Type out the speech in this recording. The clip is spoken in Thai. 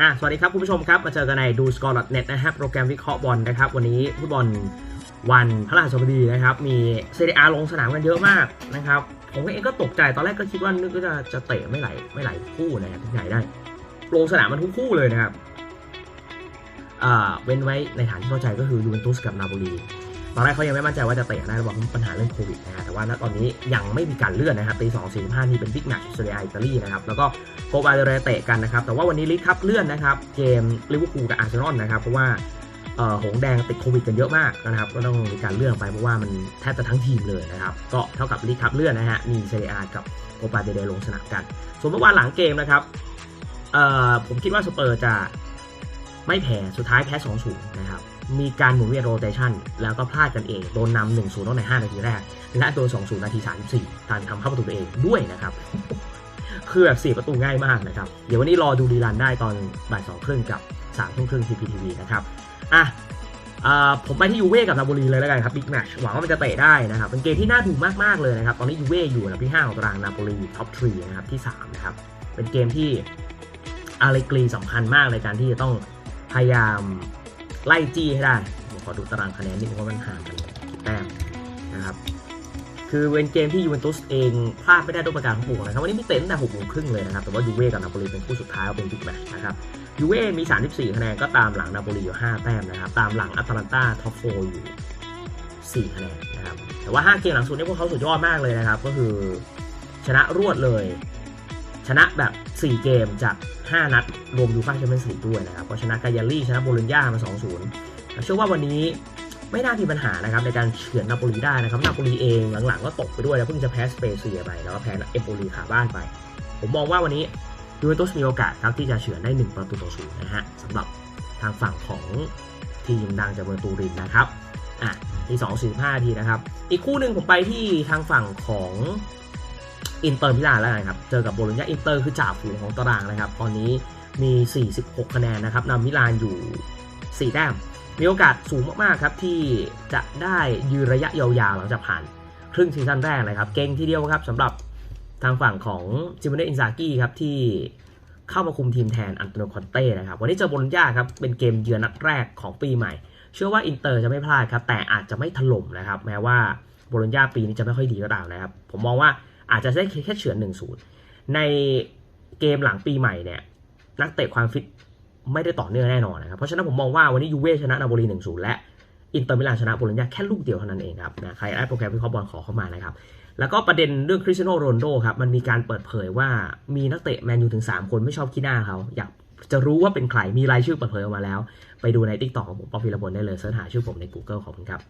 อะสวัสดีครับคุณผู้ชมครับ มาเจอกันในดูสกอร์ .net นะครับโปรแกรมวิเคราะห์บอลนะครับ วันนี้ฟุตบอลวันพระราชบดีนะครับ มีเซเรียลงสนามกันเยอะมากนะครับ ผมเองก็ตกใจตอนแรกก็คิดว่านึกว่าจะจะเตะไม่ไหลไม่ไหลคู่นะครับที่ไหนได้ลงสนามมันทุกคู่เลยนะครับอ่าเว้นไว้ในฐานที่เข้าใจก็คือยูเวนตุสกับนาโปลี ตอนแรกเขายังไม่มั่นใจว่าจะเตะได้บอกปัญหาเรื่องโควิดนะฮะแต่ว่าณตอนนี้ยังไม่มีการเลื่อนนะครับตีสองสี่ห้านี่เป็นบิ๊กแมตช์เซเรียอิตาลีนะครับแล้วก็โคบาเดเรเตะกันนะครับแต่ว่าวันนี้ลิกครับเลื่อนนะครับเกมลิเวอร์พูลกับอาร์เซนอลนะครับเพราะว่าเอ่อหงแดงติดโควิดกันเยอะมากนะครับก็ต้องมีการเลื่อนไปเพราะว่ามันแทบจะทั้งทีมเลยนะครับก็เท่ากับลิกครับเลื่อนนะฮะมีเซเรียกับโคบาเดเรลงสนามกัน ส่วนเมื่อวานหลังเกมนะครับเอ่อผมคิดว่าสเปอร์จะ ไม่แพ้สุดท้ายแพ้2-0นะครับ มีการหมุนเวียนโรเตชันแล้วก็พลาดกันเอง โดนนำ1 0ตั้งแต่5นาทีแรก และโดน2 0นาที34การทำเข้าประตูตัวเองด้วยนะครับ คือแบบสี่ประตูง่ายมากนะครับ เดี๋ยววันนี้รอดูดีรันได้ตอนบ่ายสองครึ่งกับ3ามทุ่มครึ่งทีพีทีวีนะครับ อะอ่าผมไปที่ยูเว่กับนาโปลีเลยแล้วกันครับบิ๊กแมชหวังว่ามันจะเตะได้นะครับ เป็นเกมที่น่าดูมากๆเลยนะครับ ตอนนี้ยูเว่อยู่อันดับที่5ของตารางนาโปลีท็อปทรีนะครับที่3นะครับ เป็นเกมที่อาเลกรีสำคัญมากในการที่จะต้อง พยายามไล่จี้ให้ได้ผมขอดูตารางคะแนนนิดนึงว่ามันห่างกันกี่แต้มนะครับ คือเป็นเกมที่ยูเวนตุสเองพลาดไม่ได้ด้วยประการทั้งปวงนะครับวันนี้มีเตะตั้งแต่6โมงครึ่งเลยนะครับ แต่ว่ายูเว่กับนาโปลีเป็นคู่สุดท้ายเป็นบิ๊กแมตช์นะครับยูเว่มี 34 คะแนนก็ตามหลังนาโปลีอยู่ 5 แต้มนะครับ ตามหลังอัตแลนตาท็อปโฟอยู่ 4 คะแนนนะครับ แต่ว่า 5 เกมหลังสุดนี่พวกเขาสุดยอดมากเลยนะครับ ก็คือชนะรวดเลย ชนะแบบ 4 เกมจาก 5 นัด รวมยูฟ่าแชมเปี้ยนส์ลีกด้วยนะครับก็ชนะกายาลี่ชนะโบลญญามา 2-0 เชื่อว่าวันนี้ไม่น่ามีปัญหานะครับในการเฉือนนาโปลีได้นะครับนาโปลีเองหลังๆ ก็ตกไปด้วยแล้วเพิ่งจะแพ้สเปเซียไปแล้วก็แพ้เอมโปลีขาบ้านไป ผมมองว่าวันนี้ยูเวนตุสมีโอกาสครับที่จะเฉือนได้ 1 ประตูต่อศูนย์นะฮะสำหรับทางฝั่งของทีมดังจากเมืองตูรินนะครับอะทีสองสี่ห้าทีนะครับ อีกคู่หนึ่งผมไปที่ทางฝั่งของ อินเตอร์มิลานแล้วกันครับ เจอกับโบโลญญาอินเตอร์คือจ่าฝูงของตารางนะครับ ตอนนี้มี 46 คะแนนนะครับนำมิลานอยู่ 4 แต้ม มีโอกาสสูงมากๆครับที่จะได้ยืนระยะยาวๆหลังจากผ่านครึ่งซีซั่นแรกนะครับ เก่งทีเดียวครับสำหรับทางฝั่งของจิมเนอินซากิครับที่เข้ามาคุมทีมแทนอันโตโนคอนเต้นะครับ วันนี้เจอบโลญญาครับเป็นเกมเยือนนัดแรกของปีใหม่ เชื่อว่าอินเตอร์จะไม่พลาดครับแต่อาจจะไม่ถล่มนะครับ แม้ว่าโบโลญญาปีนี้จะไม่ค่อยดีก็ตามนะครับ ผมมองว่า อาจจะได้แค่เฉือน1-0ในเกมหลังปีใหม่เนี่ยนักเตะความฟิตไม่ได้ต่อเนื่องแน่นอนนะครับ เพราะฉะนั้นผมมองว่าวันนี้ยูเว่ชนะนาโปลี1-0และอินเตอร์มิลานชนะโบโลญญาแค่ลูกเดียวเท่านั้นเองครับนะใครได้โปรแกรมวิเคราะห์บอลขอเข้ามานะครับ แล้วก็ประเด็นเรื่องคริสเตียโนโรนโดครับมันมีการเปิดเผยว่ามีนักเตะแมนยูถึง 3 คนไม่ชอบขี้หน้าเขาอยากจะรู้ว่าเป็นใครมีรายชื่อเปิดเผยออกมาแล้ว ไปดูในทิกตอกของผมป๊อปฟิลบนได้เลยเสิร์ชหาชื่อผมใน Google ขอบคุณครับ